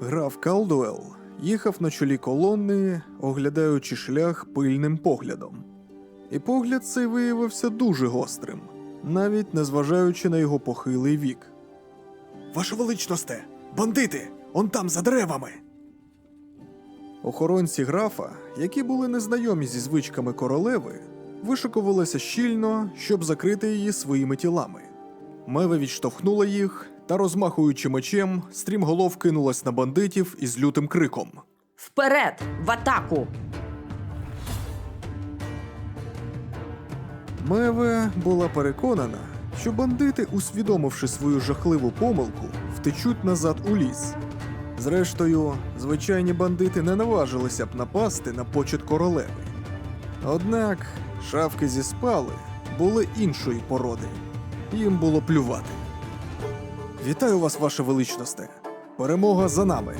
Граф Калдуел їхав на чолі колони, оглядаючи шлях пильним поглядом. І погляд цей виявився дуже гострим, навіть незважаючи на його похилий вік. Ваше величносте, бандити! Он там за деревами. Охоронці графа, які були незнайомі зі звичками королеви, вишикувалися щільно, щоб закрити її своїми тілами. Мева відштовхнула їх та, розмахуючи мечем, стрімголов кинулась на бандитів із лютим криком. Вперед! В атаку! Меве була переконана, що бандити, усвідомивши свою жахливу помилку, втечуть назад у ліс. Зрештою, звичайні бандити не наважилися б напасти на почет королеви. Однак шавки зі спали були іншої породи. Їм було плювати. Вітаю вас, ваше величносте! Перемога за нами!